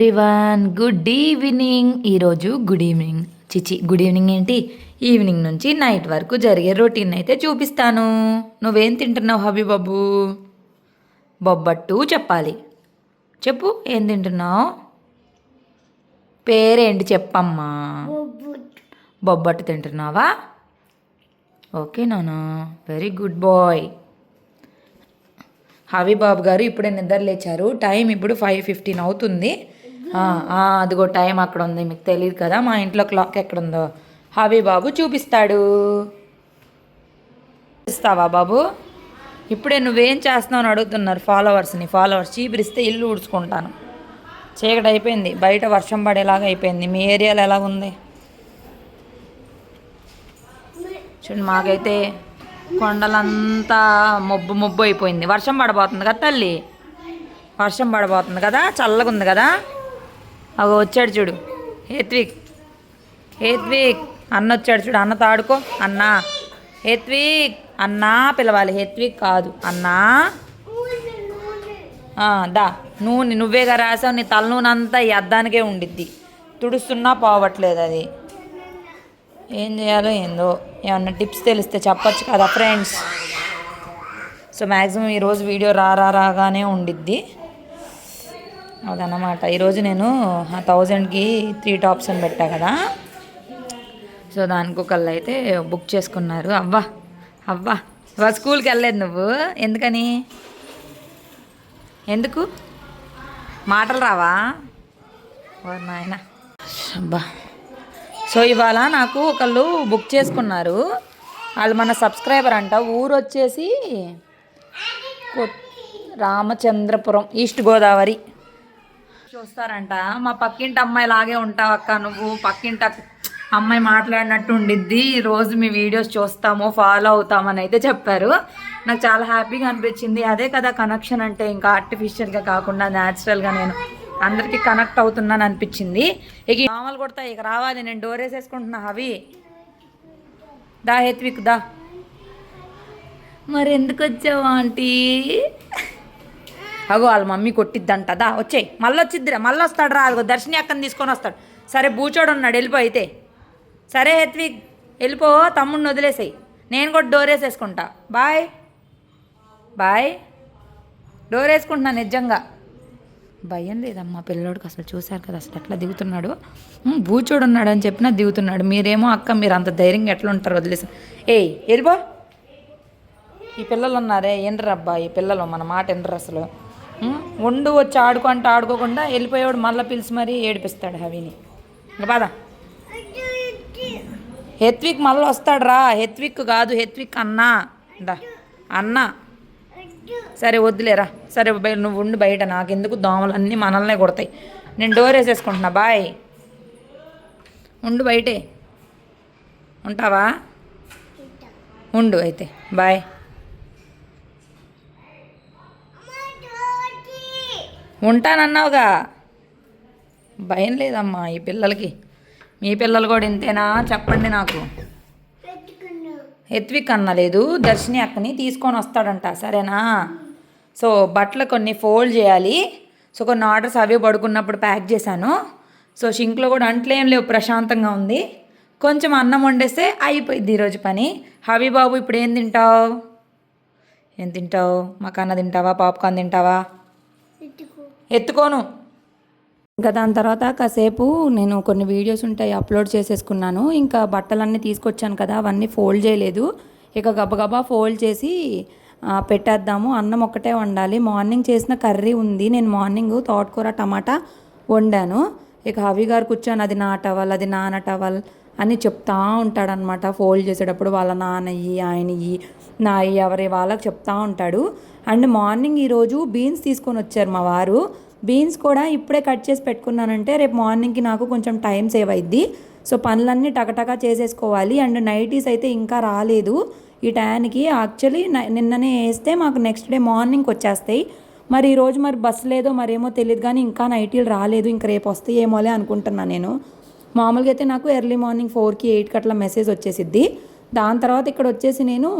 Everyone good evening ఈరోజు good evening చిచి good evening ఏంటి? ఈవినింగ్ నుంచి నైట్ వరకు జరిగే రొటీన్ అయితే చూపిస్తాను. నువ్వేం తింటున్నావు హబీ బాబు బొబ్బట్టు చెప్పాలి. చెప్పు ఏం తింటున్నావు? పేరేంటి చెప్పమ్మా? బొబ్బట్టు. తింటున్నావా? ఓకే నానా వెరీ గుడ్ బాయ్ హబీబాబు గారు ఇప్పుడే నిద్ర లేచారు. టైం ఇప్పుడు ఫైవ్ ఫిఫ్టీన్ అవుతుంది. అదిగో టైం అక్కడ ఉంది మీకు తెలియదు కదా మా ఇంట్లో క్లాక్ ఎక్కడ ఉందో హబీబాబు చూపిస్తాడు. ఇస్తావా బాబు? ఇప్పుడే నువ్వేం చేస్తున్నావు అని అడుగుతున్నారు ఫాలోవర్స్ని. ఫాలోవర్స్ చీపిరిస్తే ఇల్లు ఊడ్చుకుంటాను. చీకటి అయిపోయింది బయట వర్షం పడేలాగా అయిపోయింది. మీ ఏరియాలో ఎలా ఉంది? చూడండి మాకైతే కొండలంతా మొబ్బు మొబ్బు అయిపోయింది. వర్షం పడబోతుంది కదా తల్లి? వర్షం పడబోతుంది కదా చల్లగా ఉంది కదా? అగో వచ్చాడు చూడు. హేత్విక్. హేత్విక్. అన్న వచ్చాడు చూడు. అన్నతో ఆడుకో. అన్నా. హేత్విక్. అన్నా పిలవాలి. హేత్విక్ కాదు. అన్నా. దా. నూనె నువ్వేగా రాసావు. నీ తల నూనె అంతా ఈ అద్దానికే ఉండిద్ది. తుడుస్తున్నా పోవట్లేదు అది. ఏం చేయాలో ఏందో. ఏమన్నా టిప్స్ తెలిస్తే చెప్పొచ్చు కదా ఫ్రెండ్స్. సో మ్యాక్సిమం ఈరోజు వీడియో రారా రా రాగానే ఉండిద్ది. అదనమాట ఈరోజు నేను ఆ థౌజండ్కి త్రీ టాప్స్ అని పెట్టా కదా. సో దానికి ఒకళ్ళు అయితే బుక్ చేసుకున్నారు. అవ్వా అవ్వా ఇవాళ స్కూల్కి వెళ్ళలేదు నువ్వు. ఎందుకని? ఎందుకు? మాటలు రావా? ఓ నాయన. అబ్బా. సో ఇవాళ నాకు ఒకళ్ళు బుక్ చేసుకున్నారు. వాళ్ళు మన సబ్స్క్రైబర్ అంట. ఊరు వచ్చేసి రామచంద్రపురం ఈస్ట్ గోదావరి. చూస్తారంట. మా పక్కింటి అమ్మాయి లాగే ఉంటావు అక్క నువ్వు. పక్కింటి అమ్మాయి మాట్లాడినట్టు ఉండిద్ది. రోజు మీ వీడియోస్ చూస్తాము ఫాలో అవుతామని అయితే చెప్పారు. నాకు చాలా హ్యాపీగా అనిపించింది. అదే కదా కనెక్షన్ అంటే ఇంకా ఆర్టిఫిషియల్గా కాకుండా న్యాచురల్గా నేను అందరికీ కనెక్ట్ అవుతున్నాను అనిపించింది. ఇక మామూలు కొడతా ఇక రావాలి. నేను డోర్ వేసేసుకుంటున్నా అవి. దా హెత్విక్ దా. మరి ఎందుకు వచ్చావు ఆంటీ? అగో వాళ్ళ మమ్మీ కొట్టిద్దంట దా వచ్చేయి. మళ్ళీ వచ్చిద్దిరా మళ్ళీ వస్తాడు రా. అదిగో దర్శిని అక్కని తీసుకొని వస్తాడు. సరే బూచోడు ఉన్నాడు. వెళ్ళిపో అయితే. సరే హెత్విక్. వెళ్ళిపో. తమ్ముడిని వదిలేసేయి. నేను కూడా డోర్ వేసేసుకుంటా. బాయ్ బాయ్ డోర్ వేసుకుంటున్నా నిజంగా. భయం లేదమ్మా. పిల్లోడికి అసలు చూశారు కదా. అసలు ఎట్లా దిగుతున్నాడు? బూచోడు ఉన్నాడు అని చెప్పినా దిగుతున్నాడు. మీరేమో అక్క మీరు అంత ధైర్యంగా ఎట్లా ఉంటారు వదిలేసి ఏయ్ వెళ్ళిపో. ఈ పిల్లలు ఉన్నారే. ఎండ్రు ఈ పిల్లలు? మన మాట ఎండ్రు అసలు? ఉండు వచ్చి ఆడుకుంటూ ఆడుకోకుండా వెళ్ళిపోయేవాడు మళ్ళీ పిలిచి మరీ ఏడిపిస్తాడు హవిని. ఇంకా బాధ హెత్విక్ మళ్ళీ వస్తాడు రా. హెత్విక్ కాదు హెత్విక్ అన్నా. దా అన్నా. సరే వద్దులేరా సరే నువ్వు ఉండు బయట. నాకెందుకు దోమలు అన్నీ మనల్నే కొడతాయి. నేను డోర్ వేసేసుకుంటున్నా. బాయ్. ఉండు బయటే. ఉంటావా? ఉండు అయితే. బాయ్. ఉంటానన్నావుగా. భయం లేదమ్మా ఈ పిల్లలకి. మీ పిల్లలు కూడా ఇంతేనా? చెప్పండి నాకు. హెత్విక్ అన్నలేదు దర్శిని అక్కని తీసుకొని వస్తాడంట. సరేనా? సో బట్టలు కొన్ని ఫోల్డ్ చేయాలి. సో కొన్ని ఆర్డర్స్ అవే పడుకున్నప్పుడు ప్యాక్ చేశాను. సో షింక్లో కూడా అంట్లేం లేవు. ప్రశాంతంగా ఉంది. కొంచెం అన్నం వండేస్తే అయిపోయింది ఈరోజు పని. హబీబాబు ఇప్పుడు ఏం తింటావు? ఏం తింటావు? మకాన తింటావా? పాప్కార్న్ తింటావా? ఎత్తుకోను. ఇంకా దాని తర్వాత కాసేపు నేను కొన్ని వీడియోస్ ఉంటాయి అప్లోడ్ చేసేసుకున్నాను. ఇంకా బట్టలన్నీ తీసుకొచ్చాను కదా అవన్నీ ఫోల్డ్ చేయలేదు. ఇక గబగబా ఫోల్డ్ చేసి పెట్టేద్దాము. అన్నం ఒక్కటే వండాలి. మార్నింగ్ చేసిన కర్రీ ఉంది. నేను మార్నింగ్ తోటకూర టమాటా వండాను. ఇక హవి గారు కూర్చొని అది నా టవల్ అది నాన్న టవల్ అని చెప్తా ఉంటాడనమాట ఫోల్డ్ చేసేటప్పుడు వాళ్ళ నాన్నయ్యి ఆయనయ్యి నా ఎవరి వాళ్ళకి చెప్తా ఉంటాడు. అండ్ మార్నింగ్ ఈరోజు బీన్స్ తీసుకొని వచ్చారు మా వారు. బీన్స్ కూడా ఇప్పుడే కట్ చేసి పెట్టుకున్నానంటే రేపు మార్నింగ్కి నాకు కొంచెం టైం సేవ్ అయింది సో పనులన్నీ టకటకా చేసేసుకోవాలి. అండ్ నైటీస్ అయితే ఇంకా రాలేదు. ఈ టయానికి యాక్చువల్లీ నిన్ననే వేస్తే మాకు నెక్స్ట్ డే మార్నింగ్కి వచ్చేస్తాయి. మరి ఈరోజు మరి బస్సు లేదో మరేమో తెలియదు కానీ ఇంకా నైటీలు రాలేదు. ఇంక రేపు వస్తాయేమోలే అనుకుంటున్నాను నేను. మామూలుగా అయితే నాకు ఎర్లీ మార్నింగ్ ఫోర్కి ఎయిట్కి అట్లా మెసేజ్ వచ్చేసిద్ది. దాని తర్వాత ఇక్కడ వచ్చేసి నేను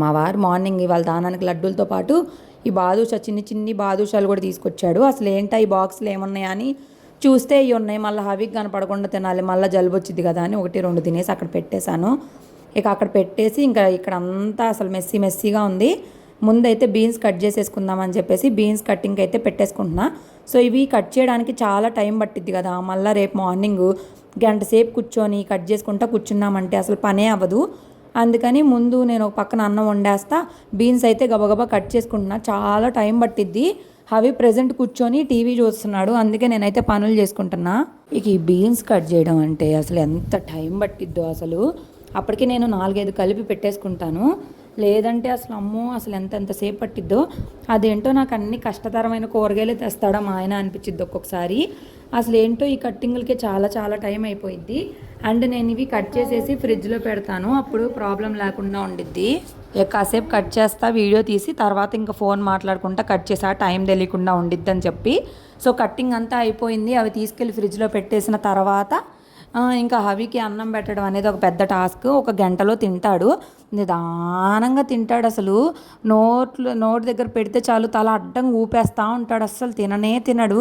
మా వారు మార్నింగ్ ఇవాళ దానానికి లడ్డూలతో పాటు ఈ బాదుషా చిన్ని చిన్ని బాదుషాలు కూడా తీసుకొచ్చాడు. అసలు ఏంటా ఈ బాక్స్లో ఏమున్నాయా అని చూస్తే ఇవి ఉన్నాయి. మళ్ళీ హవికి కనపడకుండా తినాలి. మళ్ళీ జలుబు వచ్చింది కదా అని ఒకటి రెండు తినేసి అక్కడ పెట్టేశాను. ఇక అక్కడ పెట్టేసి ఇంకా ఇక్కడ అంతా అసలు మెస్సీ మెస్సీగా ఉంది. ముందైతే బీన్స్ కట్ చేసేసుకుందామని చెప్పేసి బీన్స్ కట్టింగ్ అయితే పెట్టేసుకుంటున్నా. సో ఇవి కట్ చేయడానికి చాలా టైం పట్టిద్ది కదా. మళ్ళీ రేపు మార్నింగ్ గంట సేపు కూర్చొని కట్ చేసుకుంటా కూర్చున్నామంటే అసలు పనే అవ్వదు. అందుకని ముందు నేను ఒక పక్కన అన్నం వండేస్తా. బీన్స్ అయితే గబగబా కట్ చేసుకుంటున్నా. చాలా టైం పట్టిద్ది. అవి ప్రజెంట్ కూర్చొని టీవీ చూస్తున్నాడు. అందుకే నేనైతే పనులు చేసుకుంటున్నా. ఇక ఈ బీన్స్ కట్ చేయడం అంటే అసలు ఎంత టైం పట్టిద్దో అసలు. అప్పటికి నేను నాలుగైదు కలిపి పెట్టేసుకుంటాను. లేదంటే అసలు అమ్మో అసలు ఎంత ఎంతసేపు పట్టిద్దో? అదేంటో నాకు అన్ని కష్టతరమైన కూరగాయలు తెస్తాడా మా ఆయన అనిపించిద్ది ఒక్కొక్కసారి. అసలు ఏంటో ఈ కట్టింగ్లకి చాలా చాలా టైం అయిపోయింది అండ్ నేను ఇవి కట్ చేసేసి ఫ్రిడ్జ్లో పెడతాను. అప్పుడు ప్రాబ్లం లేకుండా ఉండిద్ది. ఇక కాసేపు కట్ చేస్తా వీడియో తీసి తర్వాత ఇంకా ఫోన్ మాట్లాడుకుంటా కట్ చేసా టైం తెలియకుండా ఉండిద్ది అని చెప్పి. సో కట్టింగ్ అంతా అయిపోయింది. అవి తీసుకెళ్ళి ఫ్రిడ్జ్లో పెట్టేసిన తర్వాత ఇంకా హవికి అన్నం పెట్టడం అనేది ఒక పెద్ద టాస్క్. ఒక గంటలో తింటాడు. నిదానంగా తింటాడు అసలు. నోట్లు నోటి దగ్గర పెడితే చాలు తల అడ్డంగా ఊపేస్తూ ఉంటాడు. అస్సలు తిననే తినడు.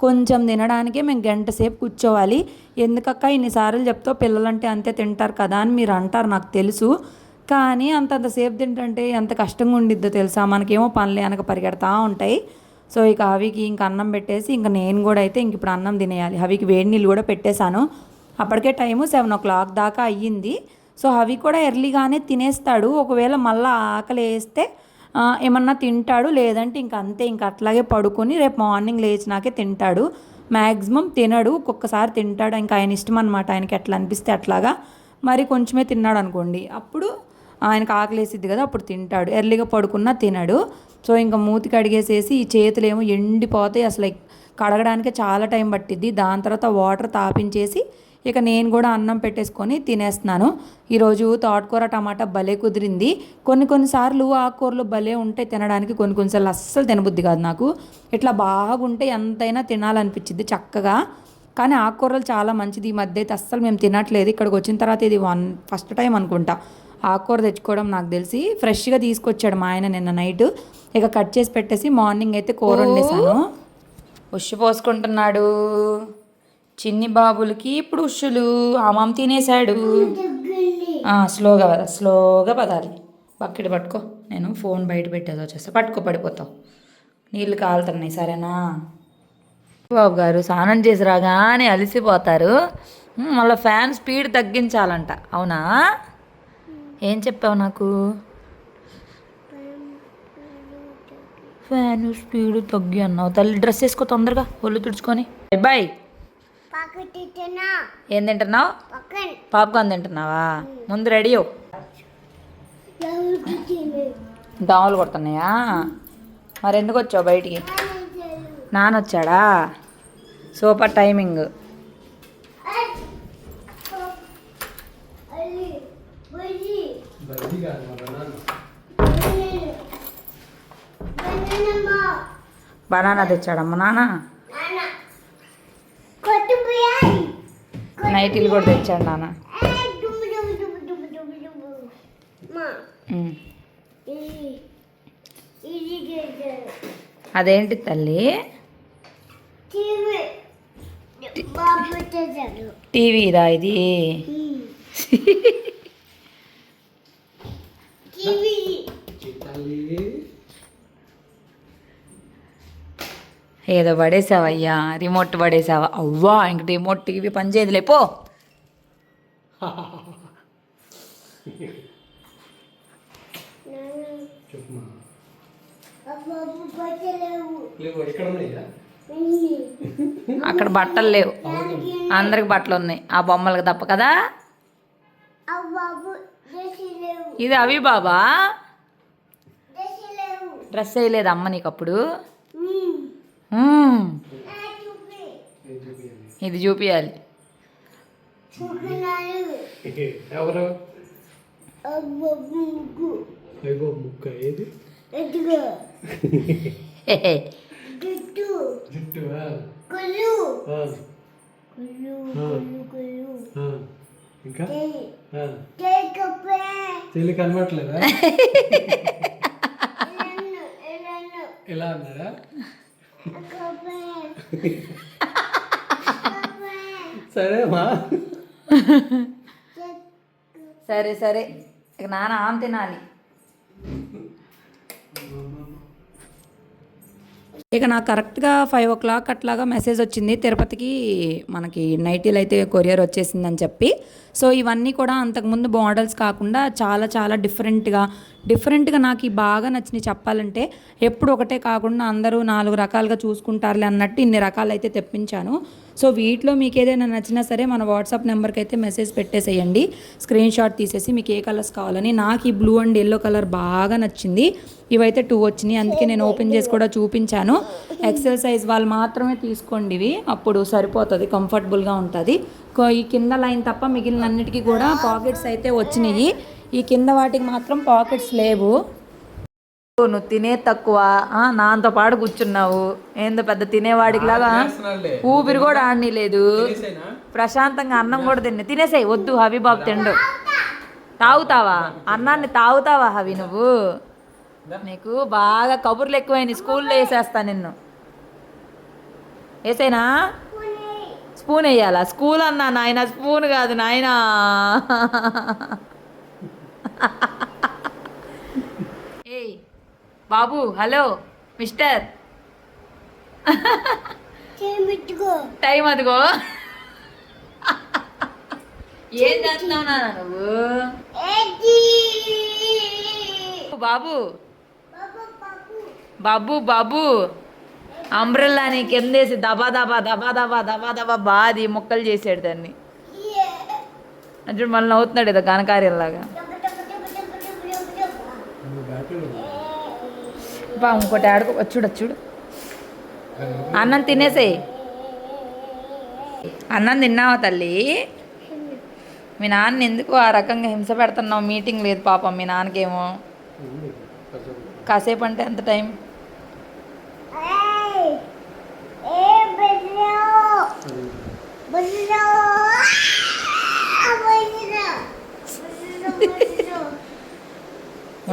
కొంచెం తినడానికే మేము గంట సేపు కూర్చోవాలి. ఎందుకక్క ఇన్నిసార్లు చెప్తా పిల్లలంటే అంతే తింటారు కదా అని మీరు అంటారు నాకు తెలుసు. కానీ అంతంతసేపు తింటుంటే ఎంత కష్టంగా ఉండిద్దో తెలుసా? మనకేమో పనులు వెనక పరిగెడతా ఉంటాయి. సో ఇక హవికి ఇంక అన్నం పెట్టేసి ఇంక నేను కూడా అయితే ఇంక ఇప్పుడు అన్నం తినేయాలి. హవికి వేడి నీళ్ళు కూడా పెట్టేశాను. అప్పటికే టైము సెవెన్ ఓ క్లాక్ దాకా అయ్యింది. సో అవి కూడా ఎర్లీగానే తినేస్తాడు. ఒకవేళ మళ్ళీ ఆకలి వేస్తే ఏమన్నా తింటాడు. లేదంటే ఇంక అంతే ఇంక అట్లాగే పడుకొని రేపు మార్నింగ్ లేచినాకే తింటాడు. మ్యాక్సిమం తినడు. ఒక్కొక్కసారి తింటాడు. ఇంకా ఆయన ఇష్టం అనమాట ఆయనకి ఎట్లా అనిపిస్తే అట్లాగా. మరి కొంచెమే తిన్నాడు అనుకోండి. అప్పుడు ఆయనకు ఆకలేసిద్ది కదా అప్పుడు తింటాడు. ఎర్లీగా పడుకున్నా తినడు. సో ఇంకా మూతి కడిగేసేసి ఈ చేతులేమో ఎండిపోతాయి. అసలు కడగడానికి చాలా టైం పట్టిద్ది. దాని తర్వాత వాటర్ తాపించేసి ఇక నేను కూడా అన్నం పెట్టేసుకొని తినేస్తున్నాను. ఈరోజు తోటకూర టమాటా భలే కుదిరింది. కొన్ని కొన్నిసార్లు ఆకుకూరలు భలే ఉంటాయి తినడానికి కొన్ని కొన్నిసార్లు అస్సలు తినబుద్ది కాదు నాకు. ఇట్లా బాగుంటే ఎంతైనా తినాలనిపించింది చక్కగా. కానీ ఆకుకూరలు చాలా మంచిది. ఈ మధ్య అయితే అస్సలు మేము తినట్లేదు. ఇక్కడికి వచ్చిన తర్వాత ఇది వన్ ఫస్ట్ టైం అనుకుంటా. ఆకుకూర తెచ్చుకోవడం నాకు తెలిసి ఫ్రెష్గా తీసుకొచ్చాడు మా ఆయన నిన్న నైట్. ఇక కట్ చేసి పెట్టేసి మార్నింగ్ అయితే కూర వండేసాను ఉషి పోసుకుంటున్నాడు. చిన్ని బాబులకి ఇప్పుడు ఉషులు ఆమాం తినేశాడు. స్లోగా పద స్లోగా పదాలి. బకెట్ పట్టుకో. నేను ఫోన్ బయట పెట్టేది వచ్చేస్తా పట్టుకో పడిపోతావు. నీళ్ళు కాలుతున్నాయి సరేనా? బాబు గారు స్నానం చేసి రాగానే అలసిపోతారు. మళ్ళీ ఫ్యాన్ స్పీడ్ తగ్గించాలంట. అవునా? ఏం చెప్పావు నాకు? ఫ్యాన్ స్పీడ్ తగ్గి అన్నావు. తల్లి డ్రెస్ వేసుకో తొందరగా. ఒళ్ళు తుడుచుకొని. బాయ్. ఏం తింటున్నావు? పాప్కార్న్ తింటున్నావా? ముందు రెడీ దోమలు కొడుతున్నాయా? మరి ఎందుకు వచ్చావు బయటికి? నాన్న వచ్చాడా? Super timing. బనానా తెచ్చాడమ్మ నాన్న. నైటీలు కూడా తెచ్చాడు నాన్న. అదేంటి తల్లి? టీవీ. బాబు చేశారు టీవీదా ఇది? టీవీ తల్లి ఏదో పడేసావయ్యా రిమోట్ పడేసావా? అవ్వా ఇంక రిమోట్ టీవీ పనిచేయదులే పో. చెప్పమా బాబు పట్టలేవు లేవు ఎక్కడ ఉన్నాయా అక్కడ బట్టలు లేవు. అందరికి బట్టలు ఉన్నాయి. ఆ బొమ్మలకు తప్ప కదా? ఇది అవి బాబా? డ్రెస్ వేయలేదు అమ్మ నీకు అప్పుడు? చూపించాలి ఇది చూపియాలి. చూపినారు. ఎవరు? ముక్క ఏది. జుట్టు. జుట్టు ఆ, కొల్లు. ఇంకా? ఎలా అన్నాడా సరేమా సరే సరే. ఇక నాన్న ఆమె తినాలి. ఇక నాకు కరెక్ట్గా ఫైవ్ ఓ క్లాక్ అట్లాగా మెసేజ్ వచ్చింది. తిరుపతికి మనకి నైటీలు అయితే కొరియర్ వచ్చేసిందని చెప్పి. సో ఇవన్నీ కూడా అంతకుముందు మోడల్స్ కాకుండా చాలా చాలా డిఫరెంట్గా డిఫరెంట్గా నాకు బాగా నచ్చినవి చెప్పాలంటే ఎప్పుడు ఒకటే కాకుండా అందరూ నాలుగు రకాలుగా చూసుకుంటారులే అన్నట్టు ఇన్ని రకాలు అయితే తెప్పించాను. సో వీటిలో మీకు ఏదైనా నచ్చినా సరే మన వాట్సాప్ నెంబర్కి అయితే మెసేజ్ పెట్టేసేయండి. స్క్రీన్ షాట్ తీసేసి మీకు ఏ కలర్స్ కావాలని. నాకు ఈ బ్లూ అండ్ ఎల్లో కలర్ బాగా నచ్చింది. ఇవైతే టూ వచ్చినాయి. అందుకే నేను ఓపెన్ చేసి కూడా చూపించాను. ఎక్సెల్ సైజ్ వాళ్ళు మాత్రమే తీసుకోండి ఇవి. అప్పుడు సరిపోతుంది కంఫర్టబుల్గా ఉంటుంది. ఈ కింద లైన్ తప్ప మిగిలిన అన్నిటికీ కూడా పాకెట్స్ అయితే వచ్చినాయి. ఈ కింద వాటికి మాత్రం పాకెట్స్ లేవు. నువ్వు తినే తక్కువ ఆ, నాతో పాటు కూర్చున్నావు. ఏందో పెద్ద తినేవాడికి లాగా. ఊపిరి కూడా ఆడని లేదు? ప్రశాంతంగా అన్నం కూడా తిన్న. తినేసాయి వద్దు హవి బాబు తిండు. తాగుతావా? అన్నాన్ని తాగుతావా హవి నువ్వు? నీకు బాగా కబుర్లు ఎక్కువైనాయి. స్కూల్లో వేసేస్తా నిన్ను. వేసేనా? స్పూన్ వేయాలా? స్కూల్ అన్నా నాయన స్పూన్ కాదు నాయన. ఏయ్ బాబు హలో మిస్టర్. టైం అదిగో. ఏం చేస్తున్నావు నాన్న నువ్వు? బాబు. బాబా బాబు. బాబు బాబు. అంబ్రెల్లా నీ కిందేసి దబా దబా దబా దబా దబా దబా బాది ముక్కలు చేసాడు దాన్ని. అంటే మళ్ళీ నవ్వుతున్నాడు ఏదో ఘనకార్యంలాగా. పాపం ఇంకోటి ఆడుకో చూడు చూడు. అన్నం తినేసే. అన్నం తిన్నావా తల్లి? మీ నాన్న ఎందుకు ఆ రకంగా హింస పెడుతున్నావు? మీటింగ్ లేదు పాపం మీ నాన్నకేమో. కాసేపు అంటే ఎంత టైం? ఏయ్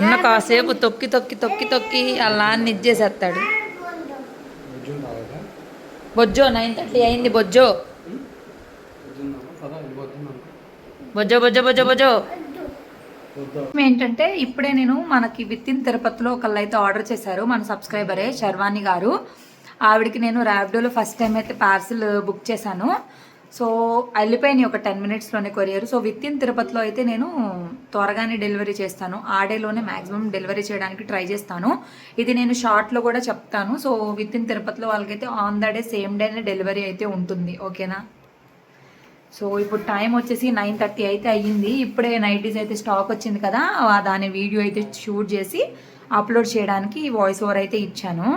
ఉన్న కాసేపు తొక్కి తొక్కి తొక్కి తొక్కి అలా నాన్న బొజ్జో నైన్ థర్టీ అయింది బొజ్జో. బొజ్జో బొజ్జో బొజ్జో బొజ్జో. ఏంటంటే ఇప్పుడే నేను మనకి విత్ ఇన్ తిరుపతిలో ఒకళ్ళు అయితే ఆర్డర్ చేశారు మన సబ్స్క్రైబరే శర్వాణి గారు. ఆవిడకి నేను ర్యాపిడోలో ఫస్ట్ టైం అయితే పార్సిల్ బుక్ చేశాను. సో వెళ్ళిపోయినాయి ఒక టెన్ మినిట్స్లోనే కొరియర్. సో విత్ ఇన్ తిరుపతిలో అయితే నేను త్వరగానే డెలివరీ చేస్తాను. ఆ డేలోనే మ్యాక్సిమం డెలివరీ చేయడానికి ట్రై చేస్తాను. ఇది నేను షార్ట్లో కూడా చెప్తాను. సో విత్ ఇన్ తిరుపతిలో వాళ్ళకైతే ఆన్ ద డే సేమ్ డేనే డెలివరీ అయితే ఉంటుంది. ఓకేనా? సో ఇప్పుడు టైం వచ్చేసి నైన్ థర్టీ అయితే అయ్యింది. ఇప్పుడే నైటీస్ అయితే స్టాక్ వచ్చింది కదా దాని వీడియో అయితే షూట్ చేసి అప్లోడ్ చేయడానికి వాయిస్ ఓవర్ అయితే ఇచ్చాను.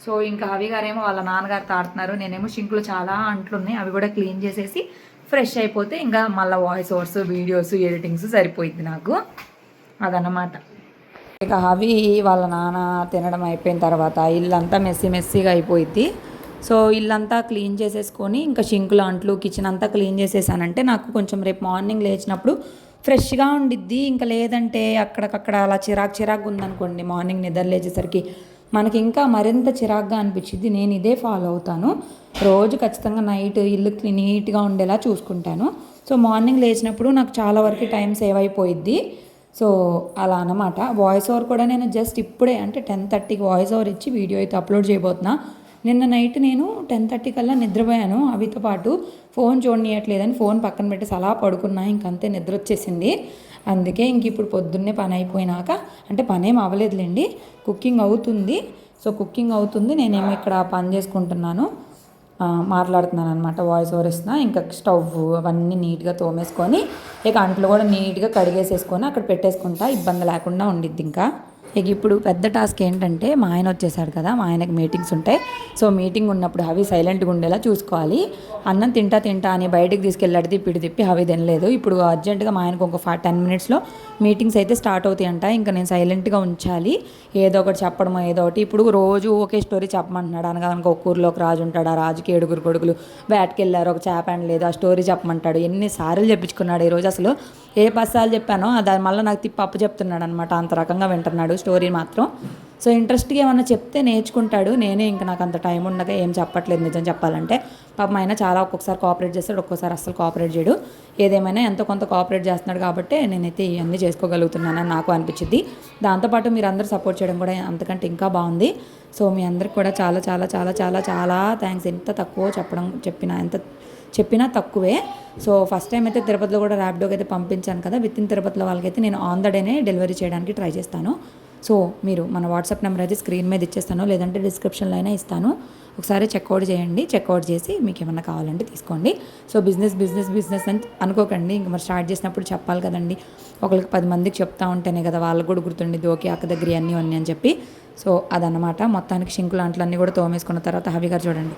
సో ఇంకా అవి గారేమో వాళ్ళ నాన్నగారు తాడుతున్నారు. నేనేమో షింకులు చాలా అంట్లు ఉన్నాయి అవి కూడా క్లీన్ చేసేసి ఫ్రెష్ అయిపోతే ఇంకా మళ్ళీ వాయిస్ ఓవర్స్ వీడియోస్ ఎడిటింగ్స్ సరిపోయింది నాకు. అదనమాట ఇక అవి వాళ్ళ నాన్న తినడం అయిపోయిన తర్వాత ఇల్లంతా మెస్సీ మెస్సీగా అయిపోయింది సో ఇల్లంతా క్లీన్ చేసేసుకొని ఇంకా షింకులు అంట్లు కిచెన్ అంతా క్లీన్ చేసేసానంటే నాకు కొంచెం రేపు మార్నింగ్ లేచినప్పుడు ఫ్రెష్గా ఉండిద్ది. ఇంకా లేదంటే అక్కడికక్కడ అలా చిరాకు చిరాకు ఉందనుకోండి మార్నింగ్ నిద్ర లేచేసరికి మనకి ఇంకా మరింత చిరాగ్గా అనిపించింది నేను ఇదే ఫాలో అవుతాను. రోజు ఖచ్చితంగా నైట్ ఇల్లు నీట్గా ఉండేలా చూసుకుంటాను. సో మార్నింగ్ లేచినప్పుడు నాకు చాలా వరకు టైం సేవ్ అయిపోయిద్ది. సో అలా అన్నమాట. వాయిస్ ఓవర్ కూడా నేను జస్ట్ ఇప్పుడే అంటే టెన్ థర్టీకి వాయిస్ ఓవర్ ఇచ్చి వీడియో అయితే అప్లోడ్ చేయబోతున్నా. నిన్న నైట్ నేను టెన్ థర్టీ కల్లా నిద్రపోయాను. అవితో పాటు ఫోన్ చూడనీయట్లేదని ఫోన్ పక్కన పెట్టేసి అలా పడుకున్నా. ఇంకంతే నిద్ర వచ్చేసింది అందుకే ఇంక ఇప్పుడు పొద్దున్నే పని అయిపోయినాక అంటే పని ఏం అవ్వలేదులేండి కుకింగ్ అవుతుంది. సో కుకింగ్ అవుతుంది నేనేమో ఇక్కడ పని చేసుకుంటున్నాను. మాట్లాడుతున్నాను అనమాట వాయిస్ ఓవర్ ఇస్తున్నా. ఇంకా స్టవ్ అవన్నీ నీట్గా తోమేసుకొని ఇక అంట్లు కూడా నీట్గా కడిగేసేసుకొని అక్కడ పెట్టేసుకుంటా ఇబ్బంది లేకుండా ఉండిద్ది ఇంకా. ఇక ఇప్పుడు పెద్ద టాస్క్ ఏంటంటే మా ఆయన వచ్చేసాడు కదా మా ఆయనకి మీటింగ్స్ ఉంటాయి. సో మీటింగ్ ఉన్నప్పుడు హవి సైలెంట్గా ఉండేలా చూసుకోవాలి. అన్నం తింటా తింటా అని బయటికి తీసుకెళ్ళాడు తిప్పి ఇటు తిప్పి హవి తినలేదు. ఇప్పుడు అర్జెంటుగా మా ఆయనకు ఒక ఫైవ్ టెన్ మినిట్స్లో మీటింగ్స్ అయితే స్టార్ట్ అవుతాయి అంట ఇంకా నేను సైలెంట్గా ఉంచాలి. ఏదో ఒకటి చెప్పడమో ఏదో ఒకటి. ఇప్పుడు రోజు ఒకే స్టోరీ చెప్పమంటున్నాడు. అనగా అనుకో ఒక ఊర్లో ఒక రాజు ఉంటాడు. ఆ రాజుకి ఏడుగురు కొడుకులు వేటకెళ్ళారు ఒక చేప అండ్ లేదు ఆ స్టోరీ చెప్పమంటాడు. ఎన్నిసార్లు చెప్పించుకున్నాడు ఈరోజు అసలు. ఏ పసాలు చెప్పానో దాని మళ్ళీ నాకు తిప్పి అప్పు చెప్తున్నాడు అనమాట అంత రకంగా వింటున్నాడు స్టోరీ మాత్రం. సో ఇంట్రెస్ట్గా ఏమన్నా చెప్తే నేర్చుకుంటాడు. నేనే ఇంకా నాకు అంత టైం ఉండక ఏం చెప్పట్లేదు నిజం చెప్పాలంటే. పాపం ఆయన చాలా ఒక్కొక్కసారి కోఆపరేట్ చేస్తాడు ఒక్కోసారి అస్సలు కోఆపరేట్ చేయడు. ఏదేమైనా ఎంతో కొంత కోఆపరేట్ చేస్తున్నాడు కాబట్టి నేనైతే ఇవన్నీ చేసుకోగలుగుతున్నానని నాకు అనిపించింది. దాంతోపాటు మీరు అందరూ సపోర్ట్ చేయడం కూడా అంతకంటే ఇంకా బాగుంది. సో మీ అందరికి కూడా చాలా చాలా చాలా చాలా చాలా థ్యాంక్స్ ఎంత తక్కువ చెప్పడం చెప్పిన ఎంత చెప్పినా తక్కువే. సో ఫస్ట్ టైం అయితే తిరుపతిలో కూడా ర్యాపిడోకి అయితే పంపించాను కదా. విత్ ఇన్ తిరుపతిలో వాళ్ళకైతే నేను ఆన్ ద డేనే డెలివరీ చేయడానికి ట్రై చేస్తాను. సో మీరు మన వాట్సాప్ నెంబర్ అయితే స్క్రీన్ మీద ఇచ్చేస్తాను. లేదంటే డిస్క్రిప్షన్లో అయినా ఇస్తాను. ఒకసారి చెక్అవుట్ చేయండి. చెక్అవుట్ చేసి మీకు ఏమన్నా కావాలంటే తీసుకోండి. సో బిజినెస్ బిజినెస్ బిజినెస్ అని అనుకోకండి. ఇంక మరి స్టార్ట్ చేసినప్పుడు చెప్పాలి కదండి. ఒకరికి పది మందికి చెప్తా ఉంటేనే కదా వాళ్ళకు కూడా గుర్తుండేది ఓకే అక్క దగ్గర అన్నీ ఉన్నాయి అని చెప్పి. సో అదనమాట మొత్తానికి షింకులు అంట్లన్నీ కూడా తోమేసుకున్న తర్వాత హవి గారు చూడండి.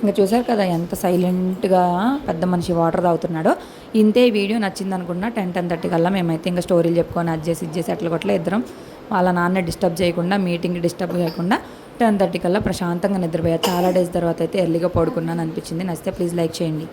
ఇంకా చూసారు కదా ఎంత సైలెంట్గా పెద్ద మనిషి వాటర్ తాగుతున్నాడో. ఇంతే వీడియో నచ్చింది అనుకున్నా టెన్ టెన్ థర్టీ కల్లా మేమైతే ఇంకా స్టోరీలు చెప్పుకొని అది చేసి ఇది చేసి అట్లా కొట్ల ఇద్దరం. వాళ్ళ నాన్న డిస్టర్బ్ చేయకుండా మీటింగ్ డిస్టర్బ్ చేయకుండా టెన్ థర్టీ కల్లా ప్రశాంతంగా నిద్రపోయా. చాలా డేస్ తర్వాత అయితే ఎర్లీగా పడుకున్నాను అనిపించింది. నచ్చితే ప్లీజ్ లైక్ చేయండి.